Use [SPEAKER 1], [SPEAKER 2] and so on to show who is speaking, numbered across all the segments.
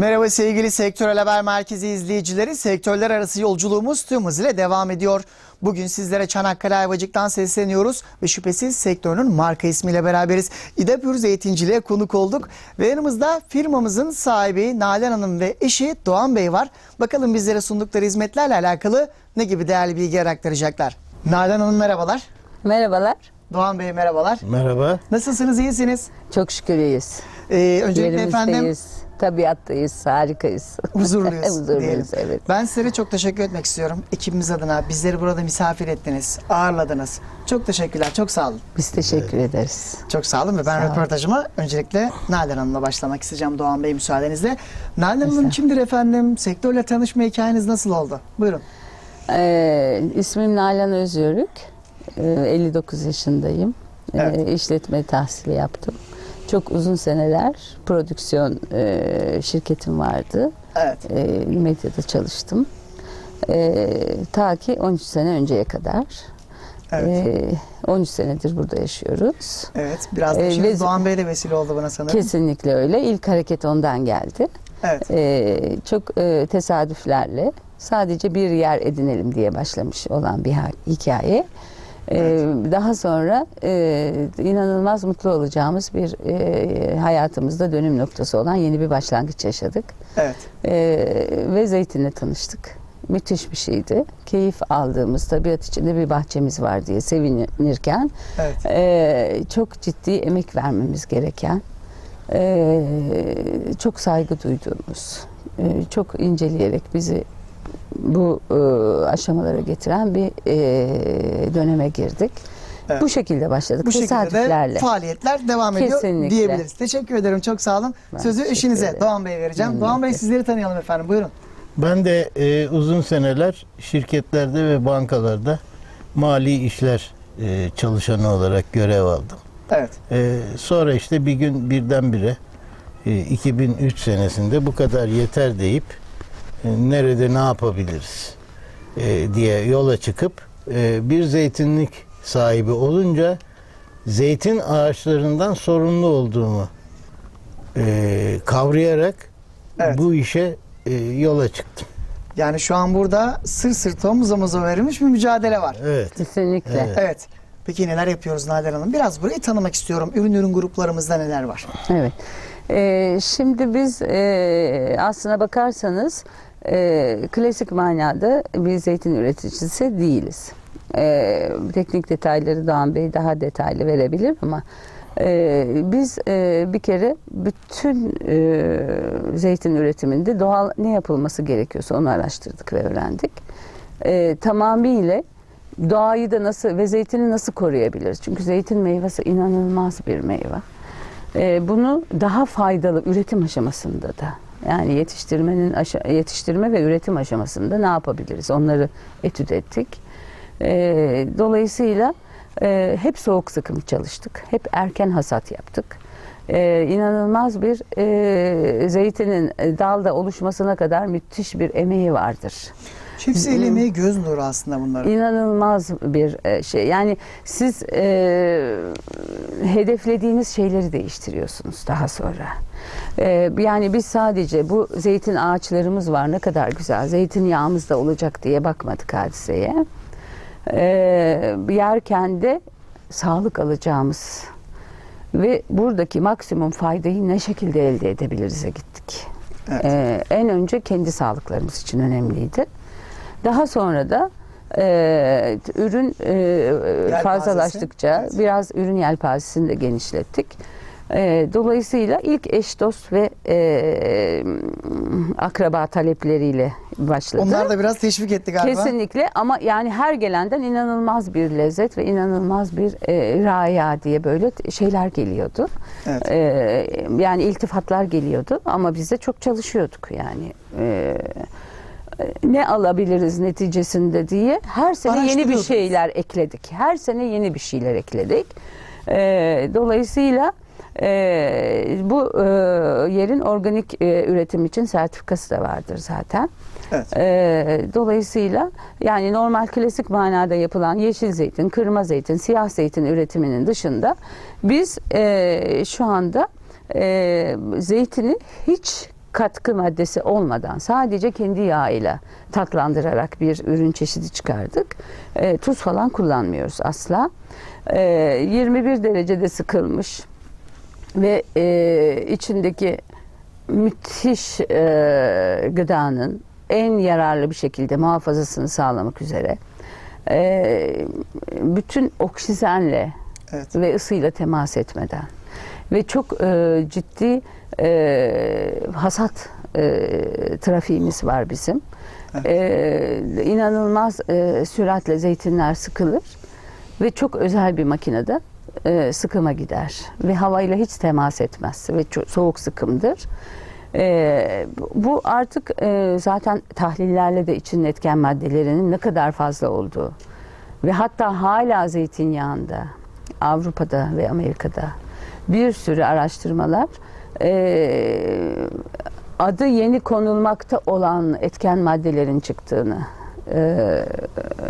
[SPEAKER 1] Merhaba sevgili Sektörel Haber Merkezi izleyicileri. Sektörler arası yolculuğumuz tüm hızıyla devam ediyor. Bugün sizlere Çanakkale Ayvacık'tan sesleniyoruz ve şüphesiz sektörün marka ismiyle beraberiz. İdapür Zeytinciliğe konuk olduk ve yanımızda firmamızın sahibi Nalan Hanım ve eşi Doğan Bey var. Bakalım bizlere sundukları hizmetlerle alakalı ne gibi değerli bilgi aktaracaklar. Nalan Hanım merhabalar.
[SPEAKER 2] Merhabalar.
[SPEAKER 1] Doğan Bey merhabalar.
[SPEAKER 3] Merhaba.
[SPEAKER 1] Nasılsınız, iyisiniz?
[SPEAKER 2] Çok şükür iyiyiz.
[SPEAKER 1] Ee, öncelikle efendim.
[SPEAKER 2] Tabiattayız. Harikayız.
[SPEAKER 1] huzurluyuz.
[SPEAKER 2] Huzurluyuz
[SPEAKER 1] diyelim.
[SPEAKER 2] evet.
[SPEAKER 1] Ben sizlere çok teşekkür etmek istiyorum. Ekibimiz adına bizleri burada misafir ettiniz, ağırladınız. Çok teşekkürler, çok sağ olun.
[SPEAKER 2] Biz teşekkür ederiz.
[SPEAKER 1] Çok sağ olun ve ben
[SPEAKER 2] Sağ
[SPEAKER 1] röportajıma öncelikle Nalan Hanım'la başlamak isteyeceğim Doğan Bey müsaadenizle. Nalan Hanım kimdir efendim? Sektörle tanışma hikayeniz nasıl oldu? Buyurun.
[SPEAKER 2] Ee, ismim Nalan Özyörük. Ee, 59 yaşındayım. Ee,
[SPEAKER 1] Evet.
[SPEAKER 2] işletme tahsili yaptım. Çok uzun seneler prodüksiyon e, şirketim vardı.
[SPEAKER 1] Evet.
[SPEAKER 2] E, medyada çalıştım. E, ta ki 13 sene önceye kadar.
[SPEAKER 1] Evet.
[SPEAKER 2] E, 13 senedir burada yaşıyoruz.
[SPEAKER 1] evet. Biraz da eşiniz
[SPEAKER 2] ve-
[SPEAKER 1] Doğan Bey de vesile oldu bana sanırım.
[SPEAKER 2] Kesinlikle öyle. İlk hareket ondan geldi.
[SPEAKER 1] Evet.
[SPEAKER 2] Ee, çok e, tesadüflerle sadece bir yer edinelim diye başlamış olan bir ha- Ee, Daha sonra e, inanılmaz mutlu olacağımız bir e, hayatımızda dönüm noktası olan yeni bir başlangıç yaşadık.
[SPEAKER 1] Evet.
[SPEAKER 2] Ee, ve zeytinle tanıştık. Müthiş bir şeydi. Keyif aldığımız tabiat içinde bir bahçemiz var diye sevinirken
[SPEAKER 1] Evet.
[SPEAKER 2] ee, çok ciddi emek vermemiz gereken, çok saygı duyduğumuz, çok inceleyerek bizi bu ee, aşamalara getiren bir ee, döneme girdik.
[SPEAKER 1] Evet.
[SPEAKER 2] Bu şekilde başladık.
[SPEAKER 1] Bu şekilde de faaliyetler devam ediyor
[SPEAKER 2] Kesinlikle.
[SPEAKER 1] diyebiliriz. Teşekkür ederim. Çok sağ olun.
[SPEAKER 2] Ben
[SPEAKER 1] Sözü eşinize
[SPEAKER 2] ederim.
[SPEAKER 1] Doğan Bey'e vereceğim.
[SPEAKER 2] Memnun
[SPEAKER 1] Doğan Bey sizleri tanıyalım efendim. Buyurun.
[SPEAKER 3] Ben de e, uzun seneler şirketlerde ve bankalarda mali işler e, çalışanı olarak görev aldım.
[SPEAKER 1] Evet.
[SPEAKER 3] E, sonra işte bir gün birdenbire e, 2003 senesinde bu kadar yeter deyip e, nerede ne yapabiliriz e, diye yola çıkıp e, bir zeytinlik sahibi olunca zeytin ağaçlarından sorumlu olduğumu e, kavrayarak
[SPEAKER 1] Evet.
[SPEAKER 3] bu işe e, yola çıktım.
[SPEAKER 1] Yani şu an burada sır sır omuz omuza verilmiş bir mücadele var.
[SPEAKER 3] Evet.
[SPEAKER 2] Kesinlikle.
[SPEAKER 3] Evet.
[SPEAKER 1] Evet. Peki neler yapıyoruz Nalan Hanım? Biraz burayı tanımak istiyorum. Ürün ürün gruplarımızda neler var?
[SPEAKER 2] Evet. Ee, şimdi biz e, aslına bakarsanız e, klasik manada bir zeytin üreticisi değiliz. E, teknik detayları Doğan Bey daha detaylı verebilir ama e, biz e, bir kere bütün e, zeytin üretiminde doğal ne yapılması gerekiyorsa onu araştırdık ve öğrendik. E, tamamıyla doğayı da nasıl ve zeytini nasıl koruyabiliriz? Çünkü zeytin meyvesi inanılmaz bir meyve. Ee, bunu daha faydalı üretim aşamasında da yani yetiştirmenin yetiştirme ve üretim aşamasında ne yapabiliriz? Onları etüt ettik. Ee, dolayısıyla e, hep soğuk sıkım çalıştık. Hep erken hasat yaptık. Ee, inanılmaz bir e, zeytinin e, dalda oluşmasına kadar müthiş bir emeği vardır.
[SPEAKER 1] Hepsi el emeği göz nuru aslında bunların.
[SPEAKER 2] İnanılmaz bir e, şey. Yani siz e, hedeflediğiniz şeyleri değiştiriyorsunuz daha sonra. E, yani biz sadece bu zeytin ağaçlarımız var ne kadar güzel. Zeytinyağımız da olacak diye bakmadık hadiseye. E, yerken de sağlık alacağımız ve buradaki maksimum faydayı ne şekilde elde edebiliriz'e gittik.
[SPEAKER 1] Evet.
[SPEAKER 2] Ee, en önce kendi sağlıklarımız için önemliydi. Daha sonra da e, ürün e, fazlalaştıkça
[SPEAKER 1] evet.
[SPEAKER 2] biraz ürün yelpazesini de genişlettik. E, dolayısıyla ilk eş dost ve e, akraba talepleriyle başladı.
[SPEAKER 1] Onlar da biraz teşvik etti galiba.
[SPEAKER 2] Kesinlikle ama yani her gelenden inanılmaz bir lezzet ve inanılmaz bir e, raya diye böyle şeyler geliyordu.
[SPEAKER 1] Evet.
[SPEAKER 2] E, yani iltifatlar geliyordu ama biz de çok çalışıyorduk yani. E, ne alabiliriz neticesinde diye her sene yeni bir şeyler ekledik. Her sene yeni bir şeyler ekledik. E, dolayısıyla e, bu e, yerin organik e, üretim için sertifikası da vardır zaten.
[SPEAKER 1] Evet.
[SPEAKER 2] Ee, dolayısıyla yani normal klasik manada yapılan yeşil zeytin, kırma zeytin, siyah zeytin üretiminin dışında biz e, şu anda e, zeytini hiç katkı maddesi olmadan sadece kendi yağıyla tatlandırarak bir ürün çeşidi çıkardık. E, tuz falan kullanmıyoruz asla. E, 21 derecede sıkılmış ve e, içindeki müthiş e, gıdanın en yararlı bir şekilde muhafazasını sağlamak üzere e, bütün oksijenle
[SPEAKER 1] Evet.
[SPEAKER 2] ve ısıyla temas etmeden ve çok e, ciddi e, hasat e, trafiğimiz var bizim. E, inanılmaz e, süratle zeytinler sıkılır ve çok özel bir makinede e, sıkıma gider ve havayla hiç temas etmez ve çok soğuk sıkımdır. E, bu artık e, zaten tahlillerle de içinin etken maddelerinin ne kadar fazla olduğu ve hatta hala zeytinyağında Avrupa'da ve Amerika'da bir sürü araştırmalar e, adı yeni konulmakta olan etken maddelerin çıktığını e,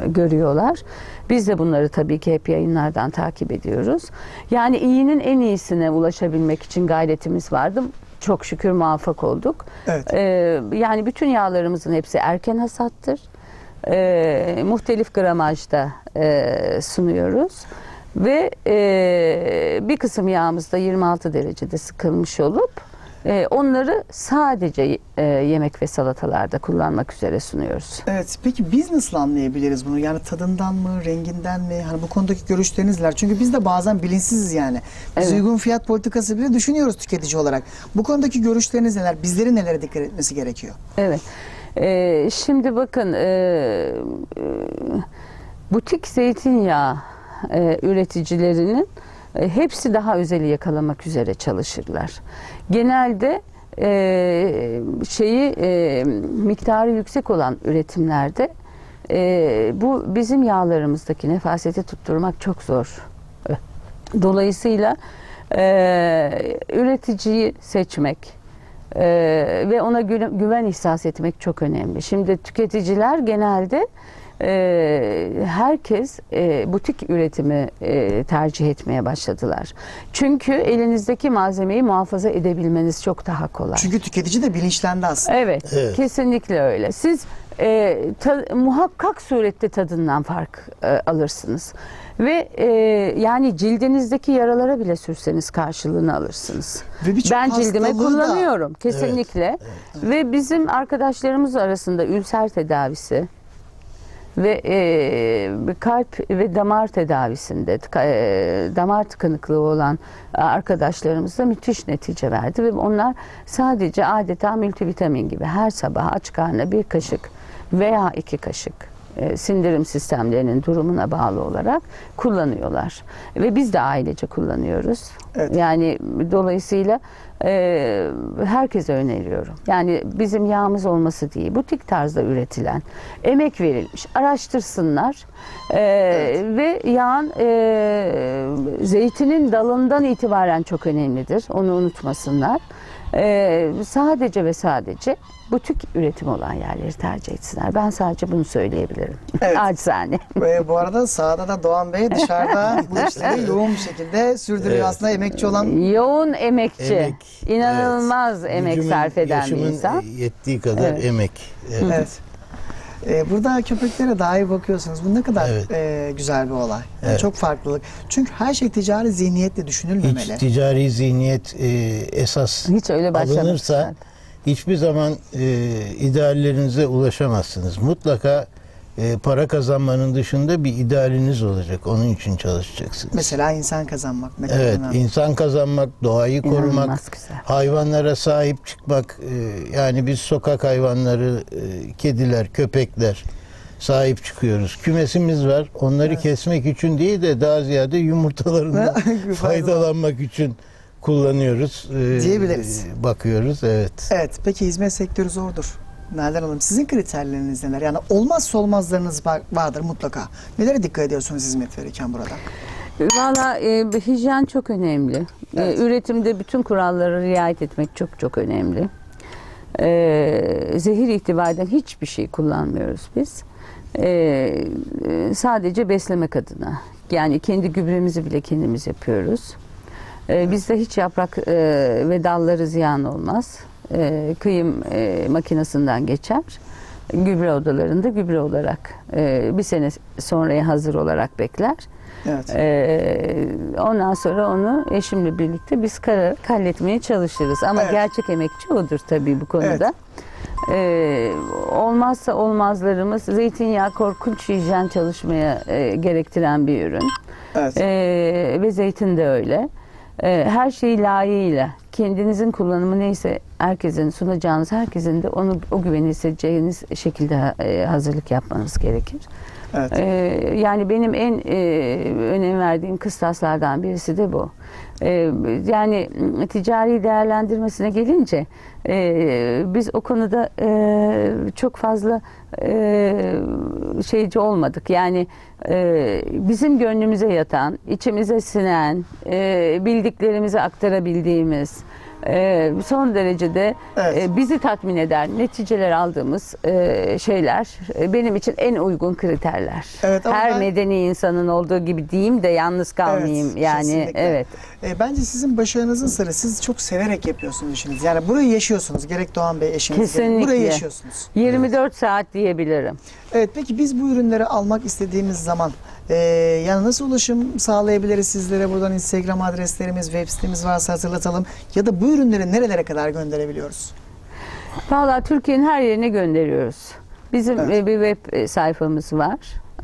[SPEAKER 2] görüyorlar. Biz de bunları tabii ki hep yayınlardan takip ediyoruz. Yani iyinin en iyisine ulaşabilmek için gayretimiz vardı. Çok şükür muvaffak olduk.
[SPEAKER 1] Evet.
[SPEAKER 2] E, yani bütün yağlarımızın hepsi erken hasattır. E, muhtelif gramajda e, sunuyoruz. Ve e, bir kısım yağımız da 26 derecede sıkılmış olup e, onları sadece e, yemek ve salatalarda kullanmak üzere sunuyoruz.
[SPEAKER 1] Evet. Peki biz nasıl anlayabiliriz bunu? Yani tadından mı, renginden mi? Hani bu konudaki görüşleriniz neler? Çünkü biz de bazen bilinçsiziz yani. Biz
[SPEAKER 2] Evet.
[SPEAKER 1] uygun fiyat politikası bile düşünüyoruz tüketici olarak. Bu konudaki görüşleriniz neler? Bizlerin nelere dikkat etmesi gerekiyor?
[SPEAKER 2] Evet. E, şimdi bakın e, e, butik zeytinyağı e, üreticilerinin e, hepsi daha özeli yakalamak üzere çalışırlar. Genelde e, şeyi e, miktarı yüksek olan üretimlerde e, bu bizim yağlarımızdaki nefaseti tutturmak çok zor. Dolayısıyla e, üreticiyi seçmek e, ve ona gü- güven ihsas etmek çok önemli. Şimdi tüketiciler genelde e, herkes e, butik üretimi e, tercih etmeye başladılar. Çünkü elinizdeki malzemeyi muhafaza edebilmeniz çok daha kolay.
[SPEAKER 1] Çünkü tüketici de bilinçlendi aslında.
[SPEAKER 2] Evet,
[SPEAKER 3] Evet.
[SPEAKER 2] kesinlikle öyle. Siz e, ta- muhakkak surette tadından fark e, alırsınız. Ve e, yani cildinizdeki yaralara bile sürseniz karşılığını alırsınız.
[SPEAKER 1] Ve
[SPEAKER 2] Ben cildime
[SPEAKER 1] da-
[SPEAKER 2] kullanıyorum kesinlikle. Ve bizim arkadaşlarımız arasında ülser tedavisi ve e, kalp ve damar tedavisinde e, damar tıkanıklığı olan arkadaşlarımız da müthiş netice verdi ve onlar sadece adeta multivitamin gibi her sabah aç karnına bir kaşık veya iki kaşık e, sindirim sistemlerinin durumuna bağlı olarak kullanıyorlar ve biz de ailece kullanıyoruz.
[SPEAKER 1] Evet.
[SPEAKER 2] Yani dolayısıyla e, herkese öneriyorum. Yani bizim yağımız olması değil, butik tarzda üretilen, emek verilmiş, araştırsınlar E, ve yağın e, zeytinin dalından itibaren çok önemlidir. Onu unutmasınlar. E, sadece ve sadece butik üretim olan yerleri tercih etsinler. Ben sadece bunu söyleyebilirim.
[SPEAKER 1] Evet.
[SPEAKER 2] Acizane.
[SPEAKER 1] Ve bu arada sahada da Doğan Bey dışarıda bu işleri yoğun bir şekilde sürdürüyor.
[SPEAKER 3] Evet.
[SPEAKER 1] Aslında emekçi olan
[SPEAKER 2] Yoğun emekçi,
[SPEAKER 3] Emek,
[SPEAKER 2] inanılmaz
[SPEAKER 3] evet.
[SPEAKER 2] emek
[SPEAKER 3] Gücümün,
[SPEAKER 2] sarf eden bir
[SPEAKER 3] yaşımın
[SPEAKER 2] insan.
[SPEAKER 3] yettiği kadar
[SPEAKER 2] Evet.
[SPEAKER 3] emek. Evet.
[SPEAKER 1] Evet. Ee, burada köpeklere daha iyi bakıyorsunuz. Bu ne kadar
[SPEAKER 3] Evet.
[SPEAKER 1] e, güzel bir olay. Yani
[SPEAKER 3] Evet.
[SPEAKER 1] Çok farklılık. Çünkü her şey ticari zihniyetle düşünülmemeli.
[SPEAKER 3] Hiç ticari zihniyet e, esas
[SPEAKER 2] Hiç öyle
[SPEAKER 3] alınırsa hiçbir zaman e, ideallerinize ulaşamazsınız. Mutlaka e, para kazanmanın dışında bir idealiniz olacak. Onun için çalışacaksınız.
[SPEAKER 1] Mesela insan kazanmak ne kadar
[SPEAKER 3] Evet,
[SPEAKER 1] önemli.
[SPEAKER 3] insan kazanmak, doğayı korumak,
[SPEAKER 2] İnanılmaz güzel.
[SPEAKER 3] hayvanlara sahip çıkmak. e, yani biz sokak hayvanları, e, kediler, köpekler sahip çıkıyoruz. Kümesimiz var. Onları kesmek için değil de daha ziyade yumurtalarından faydalanmak için kullanıyoruz. E,
[SPEAKER 1] Diyebiliriz.
[SPEAKER 3] e, Bakıyoruz, evet.
[SPEAKER 1] Evet. Peki hizmet sektörü zordur. Nereden alalım? Sizin kriterleriniz neler? Yani olmazsa olmazlarınız var- vardır mutlaka. Nelere dikkat ediyorsunuz hizmet verirken burada?
[SPEAKER 2] Valla e, hijyen çok önemli. E,
[SPEAKER 1] Evet.
[SPEAKER 2] üretimde bütün kurallara riayet etmek çok çok önemli. E, zehir itibariyle hiçbir şey kullanmıyoruz biz. E, e, sadece beslemek adına. Yani kendi gübremizi bile kendimiz yapıyoruz. E, bizde hiç yaprak e, ve dalları ziyan olmaz. E, kıyım e, makinesinden geçer. Gübre odalarında gübre olarak e, bir sene sonraya hazır olarak bekler.
[SPEAKER 1] Evet.
[SPEAKER 2] Ee, ondan sonra onu eşimle birlikte biz kar- halletmeye çalışırız. Ama
[SPEAKER 1] Evet.
[SPEAKER 2] gerçek emekçi odur tabii bu konuda. Ee, olmazsa olmazlarımız zeytinyağı korkunç hijyen çalışmaya e, gerektiren bir ürün.
[SPEAKER 1] Evet.
[SPEAKER 2] Ee, ve zeytin de öyle. Ee, her şeyi layığıyla kendinizin kullanımı neyse herkesin sunacağınız herkesin de onu o güveni hissedeceğiniz şekilde e, hazırlık yapmanız gerekir.
[SPEAKER 1] Evet.
[SPEAKER 2] Ee, yani benim en e, önem verdiğim kıstaslardan birisi de bu. Ee, yani ticari değerlendirmesine gelince e, biz o konuda e, çok fazla e, şeyci olmadık. Yani e, bizim gönlümüze yatan, içimize sinen, e, bildiklerimizi aktarabildiğimiz, e, son derecede
[SPEAKER 1] Evet.
[SPEAKER 2] e, bizi tatmin eder neticeler aldığımız e, şeyler e, benim için en uygun kriterler.
[SPEAKER 1] Evet, ama
[SPEAKER 2] Her
[SPEAKER 1] ben-
[SPEAKER 2] medeni insanın olduğu gibi diyeyim de yalnız kalmayayım
[SPEAKER 1] Evet,
[SPEAKER 2] yani
[SPEAKER 1] kesinlikle.
[SPEAKER 2] evet.
[SPEAKER 1] E, bence sizin başarınızın sırrı siz çok severek yapıyorsunuz işinizi. Yani burayı yaşıyorsunuz. Gerek Doğan Bey eşiniz gerek. Burayı yaşıyorsunuz.
[SPEAKER 2] 24 saat diyebilirim.
[SPEAKER 1] Evet peki biz bu ürünleri almak istediğimiz zaman e, yani nasıl ulaşım sağlayabiliriz sizlere? Buradan Instagram adreslerimiz, web sitemiz varsa hatırlatalım. Ya da bu ürünleri nerelere kadar gönderebiliyoruz?
[SPEAKER 2] Valla Türkiye'nin her yerine gönderiyoruz. Bizim
[SPEAKER 1] Evet.
[SPEAKER 2] e, bir web e, sayfamız var.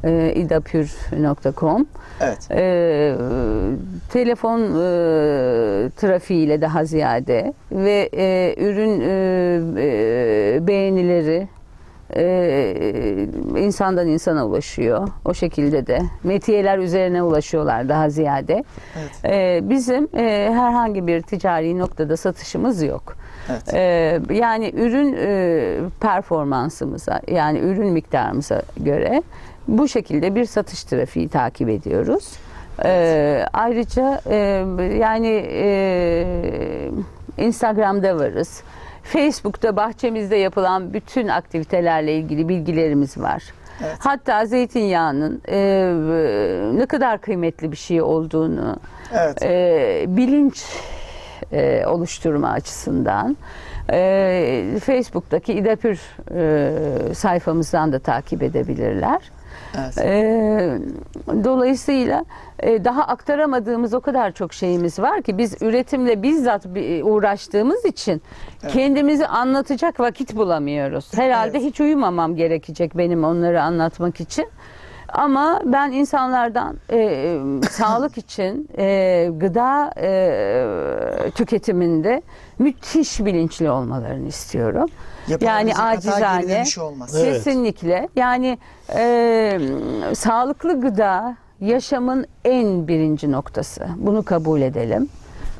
[SPEAKER 2] E, idapür.com
[SPEAKER 1] Evet.
[SPEAKER 2] e, telefon e, trafiğiyle daha ziyade ve e, ürün e, e, beğenileri e, insandan insana ulaşıyor. O şekilde de metiyeler üzerine ulaşıyorlar daha ziyade.
[SPEAKER 1] Evet.
[SPEAKER 2] E, bizim e, herhangi bir ticari noktada satışımız yok.
[SPEAKER 1] Evet.
[SPEAKER 2] Ee, yani ürün e, performansımıza yani ürün miktarımıza göre bu şekilde bir satış trafiği takip ediyoruz. Ee, ayrıca e, yani e, Instagram'da varız. Facebook'ta bahçemizde yapılan bütün aktivitelerle ilgili bilgilerimiz var.
[SPEAKER 1] Evet.
[SPEAKER 2] Hatta zeytinyağının e, ne kadar kıymetli bir şey olduğunu
[SPEAKER 1] Evet.
[SPEAKER 2] e, bilinç e, oluşturma açısından e, Facebook'taki İdapür e, sayfamızdan da takip edebilirler.
[SPEAKER 1] Evet.
[SPEAKER 2] E, dolayısıyla e, daha aktaramadığımız o kadar çok şeyimiz var ki biz üretimle bizzat uğraştığımız için kendimizi anlatacak vakit bulamıyoruz. Herhalde
[SPEAKER 1] Evet.
[SPEAKER 2] hiç uyumamam gerekecek benim onları anlatmak için. Ama ben insanlardan e, sağlık için e, gıda e, tüketiminde müthiş bilinçli olmalarını istiyorum.
[SPEAKER 1] Yapılan geri
[SPEAKER 2] acizane
[SPEAKER 1] dönüşü olmaz.
[SPEAKER 3] Evet.
[SPEAKER 2] kesinlikle yani e, sağlıklı gıda yaşamın en birinci noktası. Bunu kabul edelim.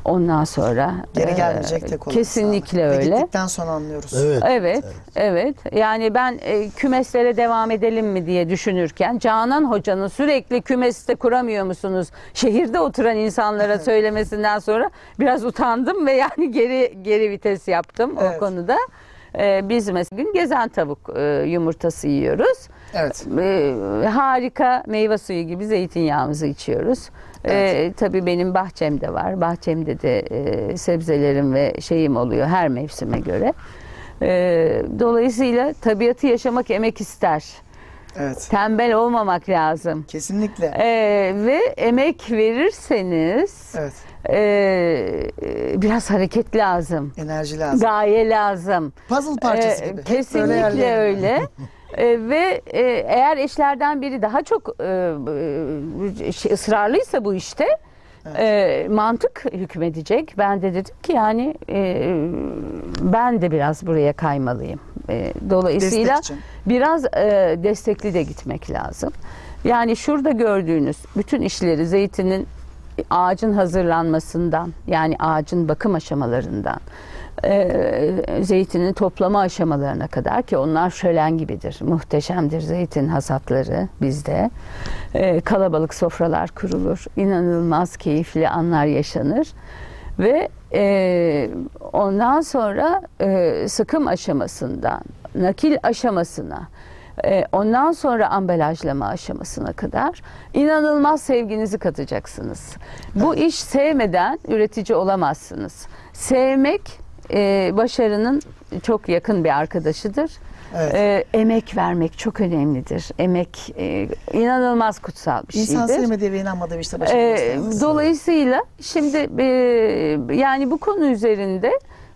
[SPEAKER 2] Ondan sonra
[SPEAKER 1] Geri
[SPEAKER 2] e,
[SPEAKER 1] gelmeyecek tek olan
[SPEAKER 2] kesinlikle
[SPEAKER 1] sağlık. Ve
[SPEAKER 2] öyle.
[SPEAKER 1] gittikten sonra anlıyoruz.
[SPEAKER 3] Evet.
[SPEAKER 2] Evet, evet. Yani ben e, kümeslere devam edelim mi diye düşünürken Canan Hoca'nın sürekli kümeste kuramıyor musunuz? Şehirde oturan insanlara söylemesinden sonra biraz utandım ve yani geri geri vites yaptım
[SPEAKER 1] Evet.
[SPEAKER 2] o konuda. E, biz mesela gün gezen tavuk e, yumurtası yiyoruz.
[SPEAKER 1] Evet.
[SPEAKER 2] E, harika meyve suyu gibi zeytinyağımızı içiyoruz. E, tabii benim bahçemde var. Bahçemde de e, sebzelerim ve şeyim oluyor her mevsime göre. E, dolayısıyla tabiatı yaşamak emek ister.
[SPEAKER 1] Evet.
[SPEAKER 2] Tembel olmamak lazım.
[SPEAKER 1] Kesinlikle.
[SPEAKER 2] E, ve emek verirseniz
[SPEAKER 1] Evet.
[SPEAKER 2] E, biraz hareket lazım.
[SPEAKER 1] Enerji lazım.
[SPEAKER 2] Gaye lazım.
[SPEAKER 1] Puzzle parçası
[SPEAKER 2] Ee,
[SPEAKER 1] gibi. Hep
[SPEAKER 2] Kesinlikle
[SPEAKER 1] yerlerini-
[SPEAKER 2] öyle. Ee, ve e, eğer eşlerden biri daha çok e, e, şey, ısrarlıysa bu işte e, mantık hükmedecek. Ben de dedim ki yani e, ben de biraz buraya kaymalıyım. E, dolayısıyla biraz e, destekli de gitmek lazım. Yani şurada gördüğünüz bütün işleri zeytinin ağacın hazırlanmasından yani ağacın bakım aşamalarından e, zeytinin toplama aşamalarına kadar ki onlar şölen gibidir. Muhteşemdir zeytin hasatları bizde. E, kalabalık sofralar kurulur. inanılmaz keyifli anlar yaşanır. Ve e, ondan sonra sıkım aşamasından nakil aşamasına ondan sonra ambalajlama aşamasına kadar inanılmaz sevginizi katacaksınız. Bu iş sevmeden üretici olamazsınız. Sevmek e, başarının çok yakın bir arkadaşıdır.
[SPEAKER 1] Evet.
[SPEAKER 2] E, emek vermek çok önemlidir. Emek e, inanılmaz kutsal bir
[SPEAKER 1] İnsan
[SPEAKER 2] şeydir.
[SPEAKER 1] sevmediği ve inanmadığı bir işte
[SPEAKER 2] Ee,
[SPEAKER 1] gösteremez.
[SPEAKER 2] dolayısıyla şimdi e, yani bu konu üzerinde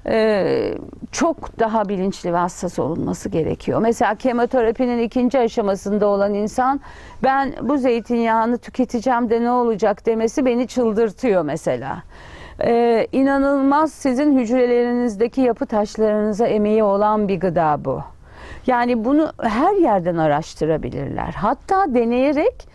[SPEAKER 2] e, çok daha bilinçli ve hassas olunması gerekiyor. Mesela kemoterapinin ikinci aşamasında olan insan ben bu zeytinyağını tüketeceğim de ne olacak demesi beni çıldırtıyor mesela. Ee, inanılmaz sizin hücrelerinizdeki yapı taşlarınıza emeği olan bir gıda bu. Yani bunu her yerden araştırabilirler. Hatta deneyerek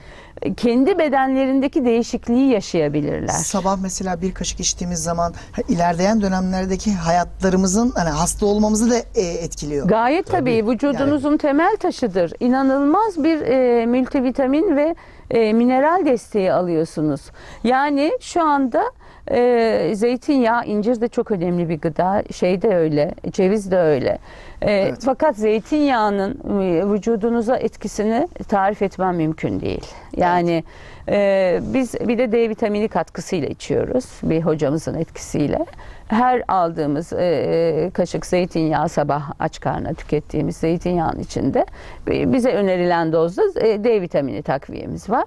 [SPEAKER 2] e, kendi bedenlerindeki değişikliği yaşayabilirler.
[SPEAKER 1] Sabah mesela bir kaşık içtiğimiz zaman ilerleyen dönemlerdeki hayatlarımızın hani hasta olmamızı da e, etkiliyor.
[SPEAKER 2] Gayet tabii, vücudunuzun temel taşıdır. İnanılmaz bir e, multivitamin ve e, mineral desteği alıyorsunuz. Yani şu anda e, zeytinyağı, incir de çok önemli bir gıda. Şey de öyle, ceviz de öyle. E, Fakat zeytinyağının e, vücudunuza etkisini tarif etmem mümkün değil. Yani e, biz bir de D vitamini katkısıyla içiyoruz. Bir hocamızın etkisiyle. Her aldığımız e, e, kaşık zeytinyağı sabah aç karnına tükettiğimiz zeytinyağının içinde e, bize önerilen dozda D vitamini takviyemiz var.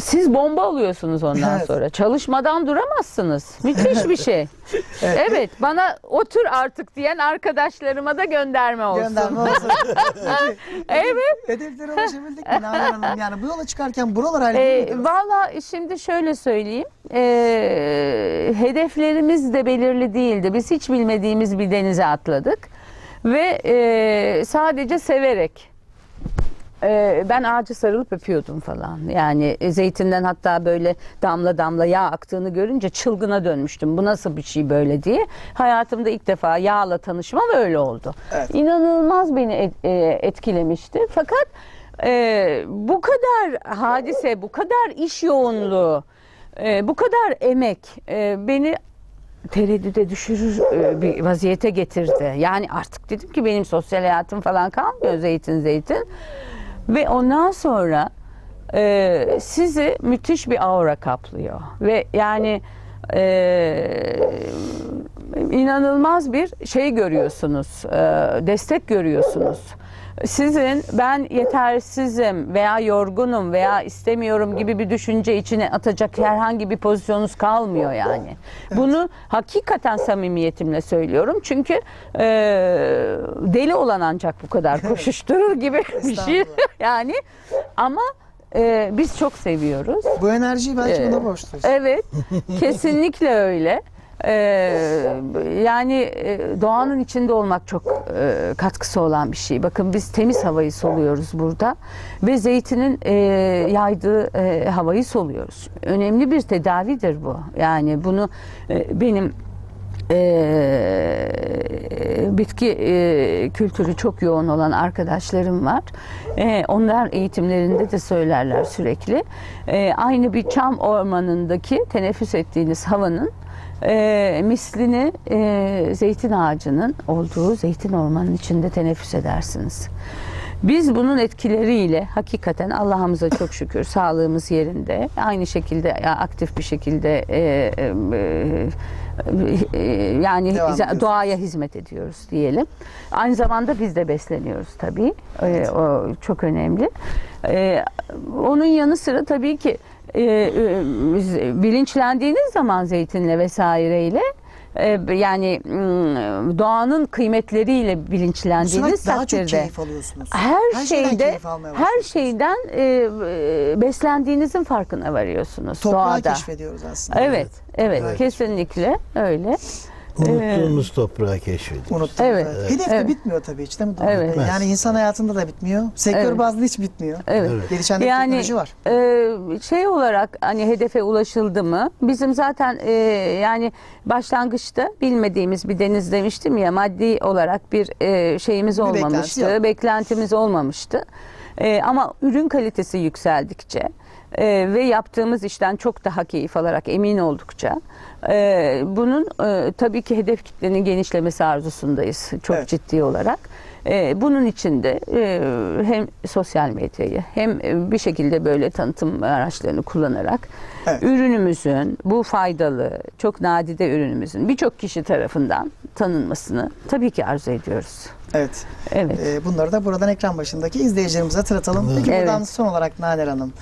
[SPEAKER 2] Siz bomba alıyorsunuz ondan
[SPEAKER 1] Evet.
[SPEAKER 2] sonra. Çalışmadan duramazsınız. Müthiş bir şey. evet. bana otur artık diyen arkadaşlarıma da gönderme olsun.
[SPEAKER 1] Gönderme olsun.
[SPEAKER 2] Evet.
[SPEAKER 1] Hedeflere ulaşabildik mi Nalan Hanım? Yani bu yola çıkarken buralar halinde
[SPEAKER 2] Ee? Valla şimdi şöyle söyleyeyim. Ee, hedeflerimiz de belirli değildi. Biz hiç bilmediğimiz bir denize atladık. Ve e, sadece severek. Ee, ben ağacı sarılıp öpüyordum falan. Yani e, zeytinden hatta böyle damla damla yağ aktığını görünce çılgına dönmüştüm. Bu nasıl bir şey böyle diye. Hayatımda ilk defa yağla tanışmam öyle oldu.
[SPEAKER 1] Evet.
[SPEAKER 2] İnanılmaz beni et- e, etkilemişti. Fakat e, bu kadar hadise, bu kadar iş yoğunluğu, e, bu kadar emek e, beni tereddüde düşürür bir vaziyete getirdi. Yani artık dedim ki benim sosyal hayatım falan kalmıyor zeytin zeytin. Ve ondan sonra e, sizi müthiş bir aura kaplıyor. Ve yani e, inanılmaz bir şey görüyorsunuz, e, destek görüyorsunuz. Sizin ben yetersizim veya yorgunum veya istemiyorum gibi bir düşünce içine atacak herhangi bir pozisyonunuz kalmıyor yani. Bunu hakikaten samimiyetimle söylüyorum. Çünkü e, deli olan ancak bu kadar koşuşturur gibi bir şey. Yani ama e, biz çok seviyoruz.
[SPEAKER 1] Bu enerjiyi belki buna borçluyuz.
[SPEAKER 2] Evet, kesinlikle öyle. Ee, yani e, doğanın içinde olmak çok e, katkısı olan bir şey. Bakın biz temiz havayı soluyoruz burada ve zeytinin e, yaydığı e, havayı soluyoruz. Önemli bir tedavidir bu. Yani bunu e, benim e, bitki e, kültürü çok yoğun olan arkadaşlarım var. E, onlar eğitimlerinde de söylerler sürekli. E, aynı bir çam ormanındaki teneffüs ettiğiniz havanın e, mislini e, zeytin ağacının olduğu zeytin ormanının içinde teneffüs edersiniz. Biz bunun etkileriyle hakikaten Allah'ımıza çok şükür sağlığımız yerinde. Aynı şekilde aktif bir şekilde e, e, e, yani doğaya hizmet ediyoruz diyelim. Aynı zamanda biz de besleniyoruz tabii. E, o çok önemli. E, onun yanı sıra tabii ki e, e, bilinçlendiğiniz zaman zeytinle vesaireyle e, yani mm, doğanın kıymetleriyle bilinçlendiğiniz
[SPEAKER 1] daha çok
[SPEAKER 2] takdirde
[SPEAKER 1] keyif alıyorsunuz.
[SPEAKER 2] her,
[SPEAKER 1] şeyden
[SPEAKER 2] şeyde her şeyden e, beslendiğinizin farkına varıyorsunuz
[SPEAKER 1] Toprağı
[SPEAKER 2] doğada.
[SPEAKER 1] keşfediyoruz aslında.
[SPEAKER 2] Evet, evet,
[SPEAKER 1] Evet.
[SPEAKER 2] kesinlikle öyle.
[SPEAKER 3] Unuttuğumuz toprağı keşfediyoruz.
[SPEAKER 1] Unuttum.
[SPEAKER 2] Evet.
[SPEAKER 1] Evet. Hedef de
[SPEAKER 2] Evet.
[SPEAKER 1] bitmiyor tabii hiç değil mi?
[SPEAKER 2] Evet.
[SPEAKER 1] Yani insan hayatında da bitmiyor. Sektör
[SPEAKER 2] Evet.
[SPEAKER 1] bazlı hiç bitmiyor.
[SPEAKER 2] Evet.
[SPEAKER 3] Evet.
[SPEAKER 1] Gelişen
[SPEAKER 2] Yani
[SPEAKER 1] teknoloji var.
[SPEAKER 2] e, şey olarak hani hedefe ulaşıldı mı? Bizim zaten e, yani başlangıçta bilmediğimiz bir deniz demiştim ya maddi olarak bir e, şeyimiz
[SPEAKER 1] Bir beklenti
[SPEAKER 2] olmamıştı,
[SPEAKER 1] yok.
[SPEAKER 2] beklentimiz olmamıştı. E, ama ürün kalitesi yükseldikçe e, ve yaptığımız işten çok daha keyif alarak emin oldukça e, bunun e, tabii ki hedef kitlenin genişlemesi arzusundayız çok
[SPEAKER 1] Evet.
[SPEAKER 2] ciddi olarak. E, bunun için de e, hem sosyal medyayı hem e, bir şekilde böyle tanıtım araçlarını kullanarak
[SPEAKER 1] Evet.
[SPEAKER 2] ürünümüzün bu faydalı, çok nadide ürünümüzün birçok kişi tarafından tanınmasını tabii ki arzu ediyoruz.
[SPEAKER 1] Evet.
[SPEAKER 2] Evet.
[SPEAKER 1] Ee, bunları da buradan ekran başındaki izleyicilerimize hatırlatalım. Peki
[SPEAKER 2] Evet.
[SPEAKER 1] buradan son olarak Nader Hanım.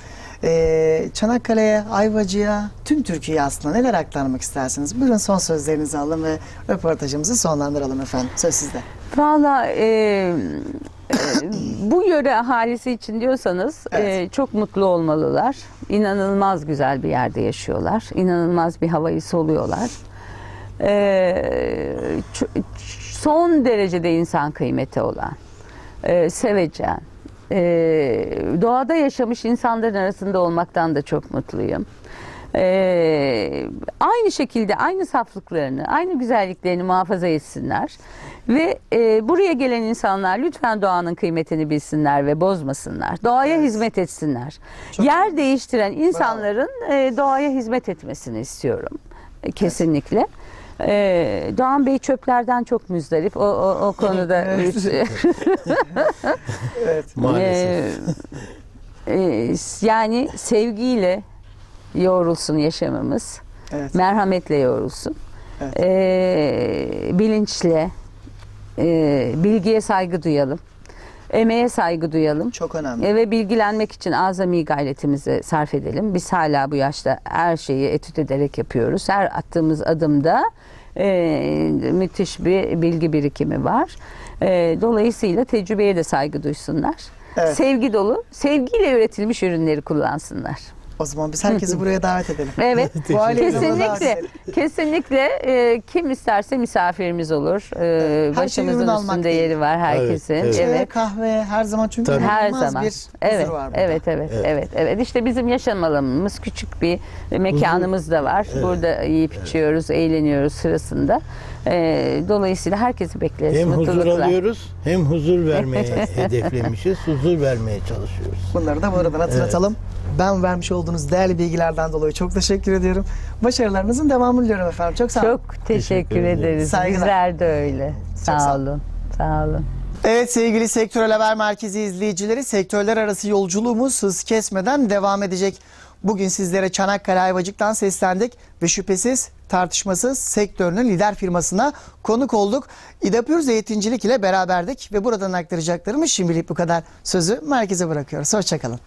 [SPEAKER 1] Ee, Çanakkale'ye, Ayvacı'ya, tüm Türkiye'ye aslında neler aktarmak istersiniz? Buyurun son sözlerinizi alın ve röportajımızı sonlandıralım efendim. Söz sizde.
[SPEAKER 2] Valla e, e, bu yöre ahalisi için diyorsanız
[SPEAKER 1] Evet.
[SPEAKER 2] e, çok mutlu olmalılar. İnanılmaz güzel bir yerde yaşıyorlar. İnanılmaz bir havayı soluyorlar. E, son derecede insan kıymeti olan, e, sevecen, e, doğada yaşamış insanların arasında olmaktan da çok mutluyum. Ee, aynı şekilde aynı saflıklarını, aynı güzelliklerini muhafaza etsinler ve e, buraya gelen insanlar lütfen doğanın kıymetini bilsinler ve bozmasınlar. Doğaya hizmet etsinler.
[SPEAKER 1] Çok
[SPEAKER 2] Yer değiştiren insanların e, doğaya hizmet etmesini istiyorum E, kesinlikle. Ee, Doğan Bey çöplerden çok müzdarip. O, o, o konuda
[SPEAKER 1] Evet. Evet.
[SPEAKER 3] Maalesef.
[SPEAKER 2] ee, e, yani sevgiyle yoğrulsun yaşamımız.
[SPEAKER 1] Evet.
[SPEAKER 2] Merhametle yoğrulsun.
[SPEAKER 1] Evet.
[SPEAKER 2] Ee, bilinçle, e, bilgiye saygı duyalım. Emeğe saygı duyalım.
[SPEAKER 1] Çok önemli.
[SPEAKER 2] E, Ve bilgilenmek için azami gayretimizi sarf edelim. Biz hala bu yaşta her şeyi etüt ederek yapıyoruz. Her attığımız adımda e, müthiş bir bilgi birikimi var. E, dolayısıyla tecrübeye de saygı duysunlar.
[SPEAKER 1] Evet.
[SPEAKER 2] Sevgi dolu, sevgiyle üretilmiş ürünleri kullansınlar.
[SPEAKER 1] O zaman biz herkesi buraya davet edelim.
[SPEAKER 2] Evet, kesinlikle, kesinlikle e, kim isterse misafirimiz olur. E,
[SPEAKER 1] Her şey
[SPEAKER 2] başımızın
[SPEAKER 1] almak
[SPEAKER 2] üstünde
[SPEAKER 1] değil.
[SPEAKER 2] yeri var herkesin.
[SPEAKER 3] Evet, evet.
[SPEAKER 1] Çay,
[SPEAKER 2] evet.
[SPEAKER 1] kahve her zaman çünkü
[SPEAKER 3] Tabii.
[SPEAKER 2] Her
[SPEAKER 1] inanılmaz
[SPEAKER 2] zaman.
[SPEAKER 1] bir huzur
[SPEAKER 2] evet,
[SPEAKER 1] var burada.
[SPEAKER 2] evet, evet, evet, evet, İşte bizim yaşam alanımız küçük bir mekanımız da var. Burada yiyip içiyoruz, eğleniyoruz sırasında. Ee, dolayısıyla herkesi bekleriz.
[SPEAKER 3] Hem huzur
[SPEAKER 2] mutlulukla.
[SPEAKER 3] alıyoruz hem huzur vermeye hedeflemişiz. Huzur vermeye çalışıyoruz.
[SPEAKER 1] Bunları da buradan hatırlatalım. Ben vermiş olduğunuz değerli bilgilerden dolayı çok teşekkür ediyorum. Başarılarınızın devamını diliyorum efendim. Çok sağ olun.
[SPEAKER 2] Çok teşekkür,
[SPEAKER 3] Teşekkür ederim.
[SPEAKER 2] ederiz.
[SPEAKER 1] Saygılar.
[SPEAKER 2] Bizler de öyle.
[SPEAKER 1] sağ
[SPEAKER 2] Sağ
[SPEAKER 1] olun.
[SPEAKER 2] olun. Sağ olun.
[SPEAKER 1] Evet sevgili Sektörel Haber Merkezi izleyicileri sektörler arası yolculuğumuz hız kesmeden devam edecek. Bugün sizlere Çanakkale Ayvacık'tan seslendik ve şüphesiz tartışmasız sektörünün lider firmasına konuk olduk. İdapür Zeytincilik ile beraberdik ve buradan aktaracaklarımız şimdilik bu kadar. Sözü merkeze bırakıyoruz. Hoşçakalın.